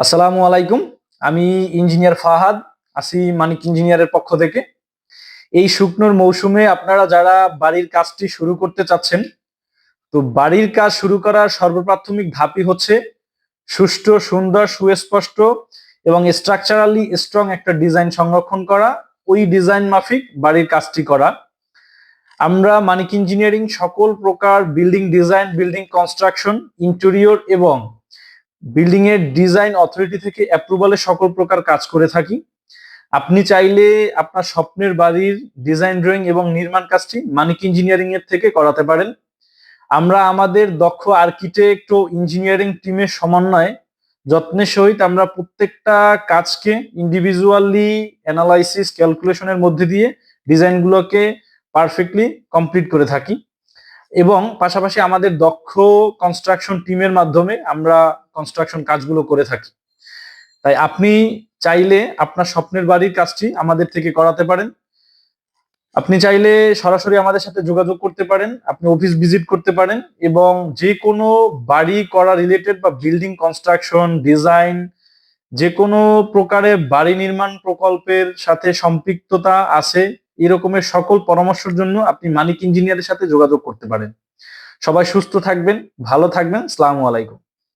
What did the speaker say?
আসসালামু আলাইকুম। আমি ইঞ্জিনিয়ার ফাহাদ আসি মানিক ইঞ্জিনিয়ারের পক্ষ থেকে। এই শুকনোর মৌসুমে আপনারা যারা বাড়ির কাজটি শুরু করতে চাচ্ছেন, তো বাড়ির কাজ শুরু করার সর্বপ্রাথমিক ধাপই হচ্ছে সুষ্ঠু, সুন্দর, সুস্পষ্ট এবং স্ট্রাকচারালি স্ট্রং একটা ডিজাইন সংরক্ষণ করা, ওই ডিজাইন মাফিক বাড়ির কাজটি করা। আমরা মানিক ইঞ্জিনিয়ারিং সকল প্রকার building design building construction interior এবং বিল্ডিং এর ডিজাইন অথরিটি থেকে অ্যাপ্রুভালের সকল প্রকার কাজ করে থাকি। আপনি চাইলে আপনার স্বপ্নের বাড়ির ডিজাইন ড্রয়িং এবং নির্মাণ কাজটি মানিক ইঞ্জিনিয়ারিং এর থেকে করাতে পারেন। আমরা আমাদের দক্ষ আর্কিটেক্ট ও ইঞ্জিনিয়ারিং টিমের সমন্বয়ে যত্নের সহিত আমরা প্রত্যেকটা কাজকে ইন্ডিভিজুয়ালি অ্যানালাইসিস ক্যালকুলেশনের মধ্যে দিয়ে ডিজাইনগুলোকে পারফেক্টলি কমপ্লিট করে থাকি। এবং পাশাপাশি আমাদের দক্ষ কনস্ট্রাকশন টিমের মাধ্যমে আমরা কনস্ট্রাকশন কাজগুলো করে থাকি। তাই আপনি চাইলে আপনার স্বপ্নের বাড়ির কাজটি আমাদের থেকে করাতে পারেন। আপনি চাইলে সরাসরি আমাদের সাথে যোগাযোগ করতে পারেন, আপনি অফিস ভিজিট করতে পারেন এবং যে কোনো বাড়ি করা রিলেটেড বা বিল্ডিং কনস্ট্রাকশন ডিজাইন যে কোনো প্রকারের বাড়ি নির্মাণ প্রকল্পের সাথে সম্পৃক্ততা আছে, এরকমের সকল পরামর্শের জন্য আপনি মানিক ইঞ্জিনিয়ারের সাথে যোগাযোগ করতে পারেন। সবাই সুস্থ থাকবেন, ভালো থাকবেন সালামু আলাইকুম।